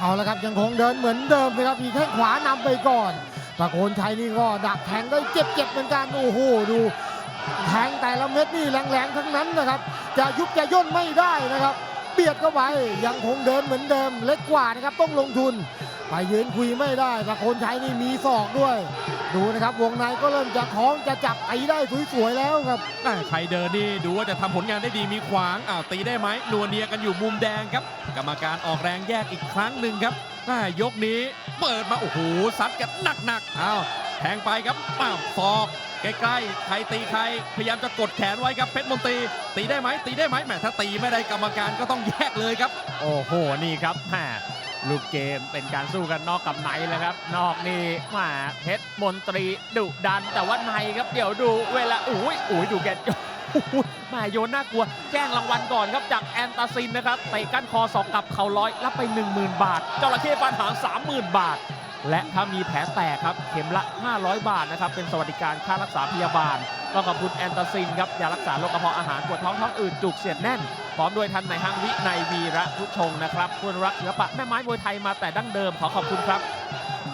เอาละครับยังคงเดินเหมือนเดิมนะครับมีแข้งขวานำไปก่อนตะโกนชัยนี่ก็ดักแทงได้เจ็บๆเหมือนกันโอ้โหดูแทงแต่ละเม็ดนี่แรงๆทั้งนั้นนะครับ จะยุบจะย่นไม่ได้นะครับ เบียดเข้าไปยังคงเดินเหมือนเดิม เล็กกว่านะครับต้องลงทุน ไปยืนคุยไม่ได้ตะโกนชัยนี่มีศอกด้วย ดูนะครับวงในก็เริ่มจะคล้องจะจับไอ้ได้สวยๆแล้วครับอ่าใครเดินนี่ดูว่าจะทำผลงานได้ดีมีขวางอ้าวตีได้ไหมนัวเนียกันอยู่มุมแดงครับ กรรมการออกแรงแยกอีกครั้งหนึ่งครับอ่ายกนี้เปิดมาโอ้โหซัดกันหนักๆอ้าวแทงไปครับอ้าวศอกใกล้ๆใครตีใครพยายามจะกดแขนไว้ครับเพชรมนตรีตีได้ไหมตีได้ไหมแหมถ้าตีไม่ได้กรรมการก็ต้องแยกเลยครับ โอ้โหนี่ครับแหม ลูกเกมเป็นการสู้กันนอกกับในแล้วครับ นอกนี่แหมาเพชรมนตรีดุดันแต่ว่าในครับเดี๋ยวดูเวลาอุ้ยอุ้ยดูแกอุ้ยแหมาโยนน่ากลัว แจ้งรางวัลก่อนครับจากแอนตาซินนะครับเตะก้านคอสองกับเข่าร้อยรับไป 10,000 บาทจระเข้ฟันหาง 30,000 บาท และถ้ามีแผลแตกครับเข็มละ 500 บาทนะครับเป็นสวัสดิการค่ารักษาพยาบาล ต้องขอบคุณแอนตาซินครับยารักษาโรคกระเพาะอาหารปวดท้องท้องอืดจุกเสียดแน่น พร้อมด้วยท่านนายห้างวิในยวีระทุชงนะครับผู้อนุรักศิลปะแม่ไม้มวยไทยมาแต่ดั้งเดิมขอขอบคุณครับ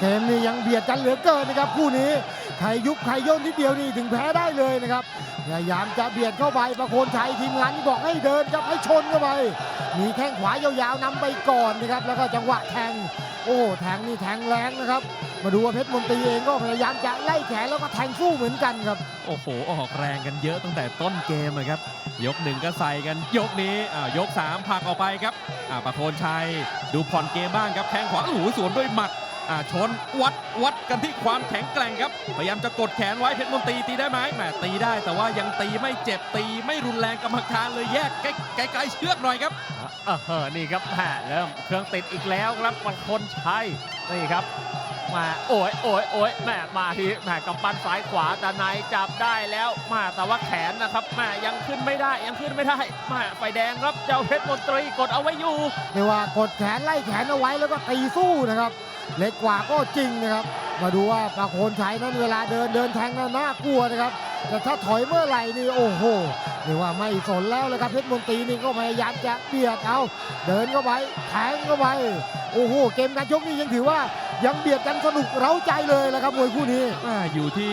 เกมนี้ยังเบียดกันเหลือเกินนะครับคู่นี้ใครยุบใครย่นนิดเดียวนี่ถึงแพ้ได้เลยนะครับ พยายามจะเบียดเข้าไปประโคนชัยทีมงานนี่บอกให้เดินครับให้ชนเข้าไป มีแข้งขวายาวๆนำไปก่อนนะครับ แล้วก็จังหวะแทง โอ้แทงนี่แทงแรงนะครับ มาดูว่าเพชรมนตรีเองก็พยายามจะไล่แขนแล้วก็แทงสู้เหมือนกันครับ โอ้โห ออกแรงกันเยอะตั้งแต่ต้นเกมอะครับ ยกหนึ่งก็ใส่กัน ยกนี้อ่ายก3ผลักออกไปครับอ่าประโคนชัยดูผ่อนเกมบ้างครับแข้งขวาโอ้โหสวนด้วยหมัด ชนวัดวัดกันที่ความแข็งแกร่งครับ พยายามจะกดแขนไว้เพชรมนตรีตีได้ไหมแหมตีได้แต่ว่ายังตีไม่เจ็บตีไม่รุนแรงกรรมการเลยแยกใกล้ๆเชือกหน่อยครับเออเออนี่ครับแหมเริ่มเครื่องติดอีกแล้วครับมันคนชัยนี่ครับมาโอ้ยโอ้ยโอ้ยแหมมาทีแหมกำปั้นซ้ายขวาแต่นายจับได้แล้วมาแต่ว่าแขนนะครับแหมยังขึ้นไม่ได้ยังขึ้นไม่ได้แหมไฟแดงครับเจ้าเพชรมนตรีกดเอาไว้อยู่เรียกว่ากดแขนไล่แขนเอาไว้แล้วก็ตีสู้นะครับ เล็กกว่าก็จริงนะครับ มาดูว่าปากโคนชัยนั้นเวลาเดินเดินแทงนั้นน่ากลัวนะครับ แต่ถ้าถอยเมื่อไหร่นี่โอ้โหเรียกว่าไม่สนแล้วเลยครับเพชรมนตรีนี่ก็พยายามจะเบียดเอาเดินเข้าไปแทงเข้าไปโอ้โหเกมการชกนี่ยังถือว่ายังเบียดกันสนุกเร้าใจเลยแหละครับมวยคู่นี้ อ่าอยู่ที่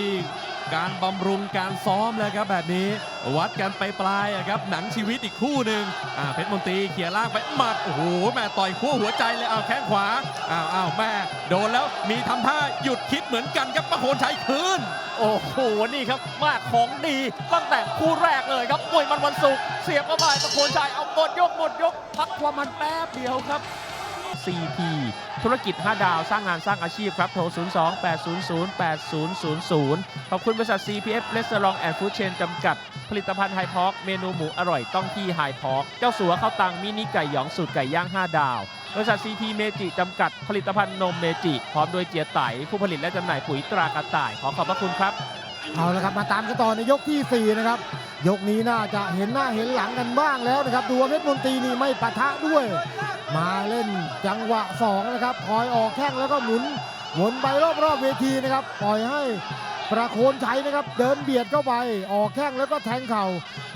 การบำรุงการซ้อมแล้วครับแบบนี้ วัดกันไปปลายๆอะครับหนังชีวิตอีกคู่หนึ่งอ่าเพชรมนตรีเขี่ยล่างไปหมัดโอ้โหแม่ต่อยคู่หัวใจเลยเอาแข้งขวาอ้าวอ้าวแม่โดนแล้วมีทำท่าหยุดคิดเหมือนกันครับประโคนชัยคืนโอ้โหนี่ครับมากของดีตั้งแต่คู่แรกเลยครับมวยมันวันศุกร์เสียบเข้าไปตะโคนชัยเอาหมดยกหมดยก พักความมันแป๊บเดียวครับ CP ธุรกิจ 5 ดาว สร้างงานสร้างอาชีพครับโทร 02 800 8000 ขอบคุณบริษัท CPF Restaurant and Food Chain จำกัด ผลิตภัณฑ์ไฮพอกเมนูหมูอร่อยต้องที่ไฮพอกเจ้าสัวข้าวตังมินิไก่หยองสูตรไก่ย่าง 5 ดาวบริษัท CP เมจิจำกัด ผลิตภัณฑ์นมเมจิพร้อมโดวยเจียไตผู้ผลิตและจำหน่ายปุ๋ยตรากระต่าย ขอขอบพระคุณครับ เอาละครับมาตามกันต่อในยกที่ 4 นะครับ ยกนี้น่าจะเห็นหน้าเห็นหลังกันบ้างแล้วนะครับ ดูว่าเพชรมนตรีนี่ไม่ปะทะด้วย มาเล่นจังหวะ2นะครับคอยออกแข้งแล้วก็หมุนวนไปรอบๆเวทีนะครับ ปล่อยให้ประโคนชัยนะครับ เดินเบียดเข้าไปออกแข้งแล้วก็แทงเข่า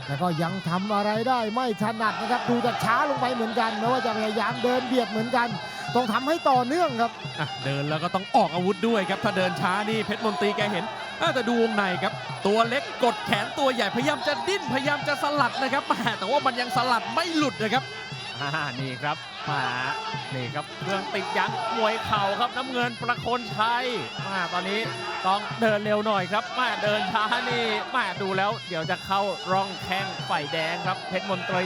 แต่ก็ยังทำอะไรได้ไม่ถนัดนะครับ ดูจะช้าลงไปเหมือนกันแม้ว่าจะพยายามเดินเบียดเหมือนกัน ต้องทำให้ต่อเนื่องครับอะเดินแล้วก็ต้องออกอาวุธด้วยครับ ถ้าเดินช้านี่เพชรมนตรีแกเห็นอะแต่ดูวงในครับ ตัวเล็กกดแขนตัวใหญ่พยายามจะดิ้นพยายามจะสลัดนะครับแหมแต่ว่ามันยังสลัดไม่หลุดนะครับอ่านี่ครับ มานี่ครับเครื่องติดยั้งมวยเข่าครับน้ำเงินประโคนชัยมาตอนนี้ต้องเดินเร็วหน่อยครับมาเดินช้านี่มาดูแล้ว เดี๋ยวจะเข้าร่องแข้งฝ่ายแดงครับเพชรมนตรี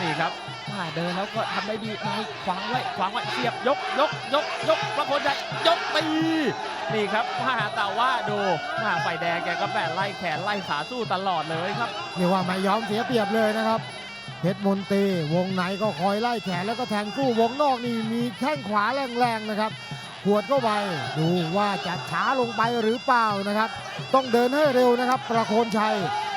นี่ครับมาเดินแล้วก็ทำได้ดีนายขวางไว้ขวางไว้เสียบยกยกยกยกประโคนชัยยกตีนี่ครับมาแต่ว่าดูมาฝ่ายแดงแกก็แบะไล่แขนไล่ขาสู้ตลอดเลยครับเรียกว่าไม่ยอมเสียเปรียบเลยนะครับ เพชรมนตรีวงในก็คอยไล่แขนแล้วก็แทงสู้วงนอกนี่มีแข้งขวาแรงๆนะครับขวดเข้าไปดูว่าจะช้าลงไปหรือเปล่านะครับ ต้องเดินให้เร็วนะครับ ประโคนชัย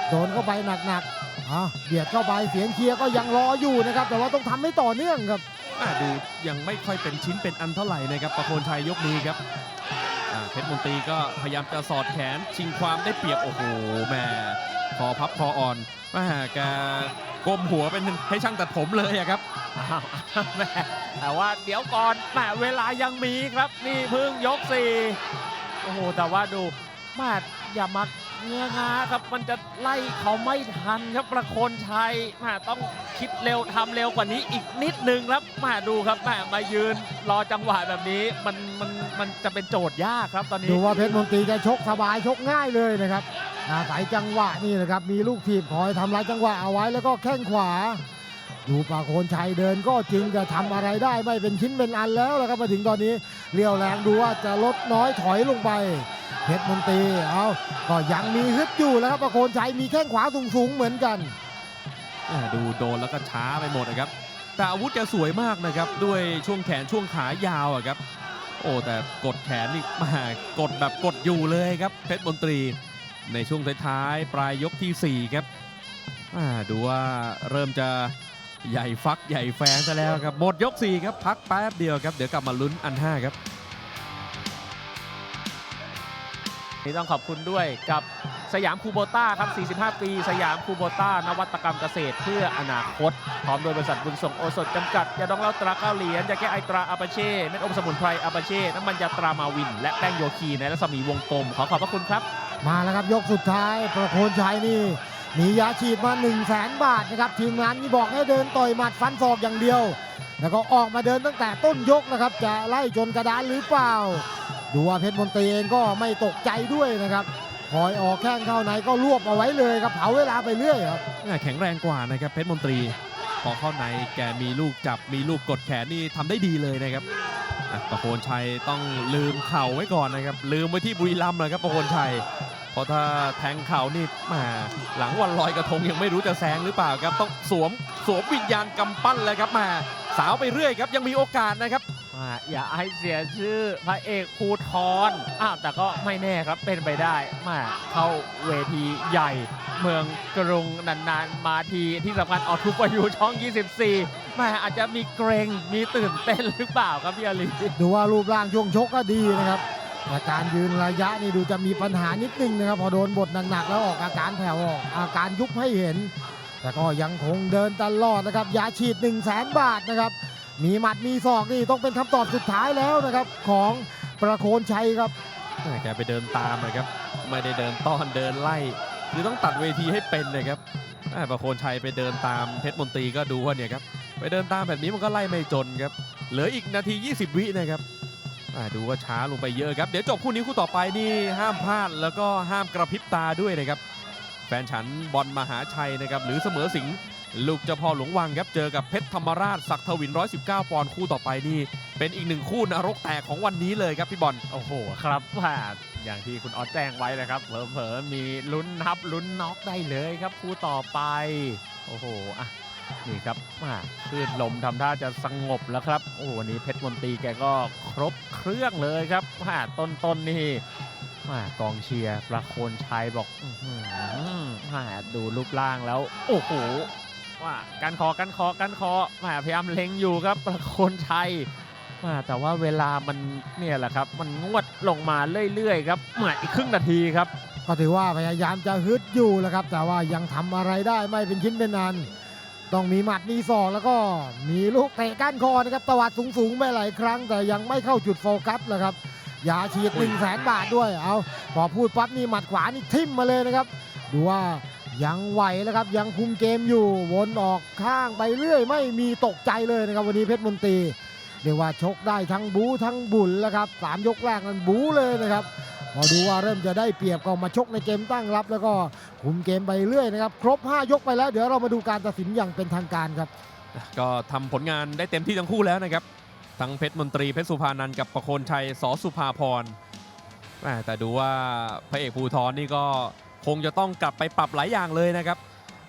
โดนเข้าไปหนักๆอะเบียดเข้าไปเสียงเชียร์ก็ยังรออยู่นะครับ แต่ว่าต้องทำให้ต่อเนื่องครับอ่ดูยังไม่ค่อยเป็นชิ้นเป็นอันเท่าไหร่นะครับประโคนชัยยกนี้ครับเพชรมนตรีก็พยายามจะสอดแขนชิงความได้เปรียบโอ้โหแม่คอพับคออ่อนแม่แก ก้มหัวเป็นให้ช่างตัดผมเลยอะครับอ้าวแม่แต่ว่าเดี๋ยวก่อนแหมเวลายังมีครับ นี่เพิ่งยกสี่โอ้โหแต่ว่าดู มาอย่ามาเงื้องาครับมันจะไล่เขาไม่ทันครับประโคนชัยแมาต้องคิดเร็วทำเร็วกว่านี้อีกนิดนึงครับแมาดูครับแมามายืนรอจังหวะแบบนี้มันมันมันจะเป็นโจทย์ยากครับตอนนี้ดูว่าเพชรมนตรีจะชกสบายชกง่ายเลยนะครับอาศัยจังหวะนี่นะครับมีลูกทีบคอยทำลายจังหวะเอาไว้แล้วก็แข้งขวาดูปากโคนชัยเดินก็จริงจะทำอะไรได้ไม่เป็นชิ้นเป็นอันแล้วนะครับมาถึงตอนนี้เรียวแรงดูว่าจะลดน้อยถอยลงไป เพชรมนตรีเอาก็ยังมีฮึดอยู่แล้วครับปากโคนชัยมีแข้งขวาสูงๆเหมือนกัน ดูโดนแล้วก็ช้าไปหมดนะครับ แต่อาวุธแกสวยมากนะครับ ด้วยช่วงแขนช่วงขายาวอะครับ โอ้แต่กดแขนนี่มากดแบบกดอยู่เลยครับเพชรมนตรี ในช่วงท้ายๆปลายยกทีสี่4ครับอ่าดูว่าเริ่มจะใหญ่ฟักใหญ่แฟงซะแล้วครับหมดยก4ครับพักแป๊บเดียวครับเดี๋ยวกลับมาลุ้นอัน5ครับ นี่ต้องขอบคุณด้วยกับสยามคูโบต้าครับ 45 ปี สยามคูโบต้านวัตกรรมเกษตรเพื่ออนาคต พร้อมโดยบริษัทบุญส่งโอสถจำกัด ยาดองเล้าตราเก้าเหรียญยาแก้ไอตราอาปาเช่ เม็ดอมสมุนไพรอาปาเช่ น้ำมันยาตรามาวิน และแป้งโยคีในรัศมีวงกลม ขอขอบพระคุณครับ มาแล้วครับยกสุดท้าย ประโคนชัยนี่มียาฉีดมา1 0 0 0 0แสนบาทนะครับทีมงานนี่บอกให้เดินต่อยหมัดฟันศอกอย่างเดียว แล้วก็ออกมาเดินตั้งแต่ต้นยกนะครับจะไล่จนกระดานหรือเปล่า ดูว่าเพชรมนตรีเองก็ไม่ตกใจด้วยนะครับคอยออกแข้งเข้าในก็รวบเอาไว้เลยครับเผาเวลาไปเรื่อยครับแข็งแรงกว่านะครับเพชรมนตรีพอเข้าในแกมีลูกจับมีลูกกดแขนนี่ทำได้ดีเลยนะครับประโคนชัยต้องลืมเข่าไว้ก่อนนะครับ ลืมไว้ที่บุรีรัมย์เลยครับประโคนชัยเพราะถ้าแทงเข่านี่มาหลังวันลอยกระทงยังไม่รู้จะแซงหรือเปล่าครับต้องสวมสวมวิญญาณกำปั้นเลยครับมาสาวไปเรื่อยครับยังมีโอกาสนะครับ อย่าให้เสียชื่อพระเอกภูทรอ้าวแต่ก็ไม่แน่ครับเป็นไปได้มาเข้าเวทีใหญ่ เมืองกรุงนานๆมาทีที่สำคัญออกทุกประยูช่อง 24แม่อาจจะมีเกรงมีตื่นเต้นหรือเปล่าครับพี่อาลีดูว่ารูปร่างช่วงชกก็ดีนะครับแต่การยืนระยะนี่ดูจะมีปัญหานิดนึงนะครับ พอโดนบทหนักๆแล้วออกอาการแผ่วออกอาการยุบให้เห็น แต่ก็ยังคงเดินตลอดนะครับยาฉีด1 0 0 0 0แสนบาทนะครับ มีหมัดมีศอกนี่ต้องเป็นคำตอบสุดท้ายแล้วนะครับ ของประโคนชัยครับแม่แกไปเดินตามนะครับ ไม่ได้เดินต้อนเดินไล่คือต้องตัดเวทีให้เป็นนะครับประโคนชัยไปเดินตามเพชรมนตรีก็ดูว่าเนี่ยครับไปเดินตามแบบนี้มันก็ไล่ไม่จนครับเหลืออีกนาที 20 วินะครับดูว่าช้าลงไปเยอะครับ เดี๋ยวจบคู่นี้คู่ต่อไปนี่ห้ามพลาดแล้วก็ห้ามกระพริบตาด้วยนะครับ แฟนฉันบอลมหาชัยนะครับหรือเสมอสิงห์ ลูกเจ้าพ่อหลวงวังครับเจอกับเพชรธรรมราชศักดิ์ทวิน 119 ปอนด์คู่ต่อไปนี่ เป็นอีกหนึ่งคู่นรกแตกของวันนี้เลยครับพี่บอลโอ้โหครับว่าอย่างที่คุณออสแจ้งไว้เลยครับเผลอๆมีลุ้นนับลุ้นน็อกได้เลยครับคู่ต่อไป โอ้โหอะนี่ครับมาคลื่นลมทำท่าจะสงบแล้วครับ โอ้โหวันนี้เพชรมนตรีแกก็ครบเครื่องเลยครับมาต้นๆนนี่มากองเชียร์ประโคนชัยบอกอมาดูรูปร่างแล้ว โอ้โห ว่าการคอการคอการคอมาพยายามเล็งอยู่ครับประโคนชัยมาแต่ว่าเวลามันเนี่ยแหละครับ มันงวดลงมาเรื่อยๆครับเหมือนอีกครึ่งนาทีครับ ก็ถือว่าพยายามจะฮึดอยู่แล้วครับ แต่ว่ายังทำอะไรได้ไม่เป็นชิ้นเป็นอันต้องมีหมัดมีศอกแล้วก็มีลูกเตะก้านคอนะครับตวัดสูงๆไปหลายครั้ง แต่ยังไม่เข้าจุดโฟกัสเลยครับยาฉีด1 0 0 0 0แสนบาทด้วยเอาพอพูดปั๊บนี่หมัดขวานี่ทิ่มมาเลยนะครับ ดูว่า ยังไหวแล้วครับยังคุมเกมอยู่วนออกข้างไปเรื่อย ไม่มีตกใจเลยนะครับวันนี้เพชรมนตรีเรียกว่าชกได้ทั้งบูทั้งบุญแล้วครับสามยกแรกนั้นบูเลยนะครับพอดูว่าเริ่มจะได้เปรียบก็มาชกในเกมตั้งรับ แล้วก็คุมเกมไปเรื่อยนะครับครบ 5 ยกไปแล้ว เดี๋ยวเรามาดูการตัดสินอย่างเป็นทางการครับ ก็ทำผลงานได้เต็มที่ทั้งคู่แล้วนะครับทั้งเพชรมนตรีเพชรสุภานันกับประโคนชัยสอสุภาพรแต่ดูว่าพระเอกภูทรนี่ก็ คงจะต้องกลับไปปรับหลายอย่างเลยนะครับ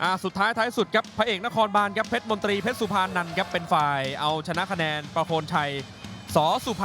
อ่าสุดท้ายท้ายสุดครับพระเอกนครบาลครับเพชรมนตรีเพชรสุภานันท์ครับเป็นฝ่ายเอาชนะคะแนนประโคนชัยสอสุภา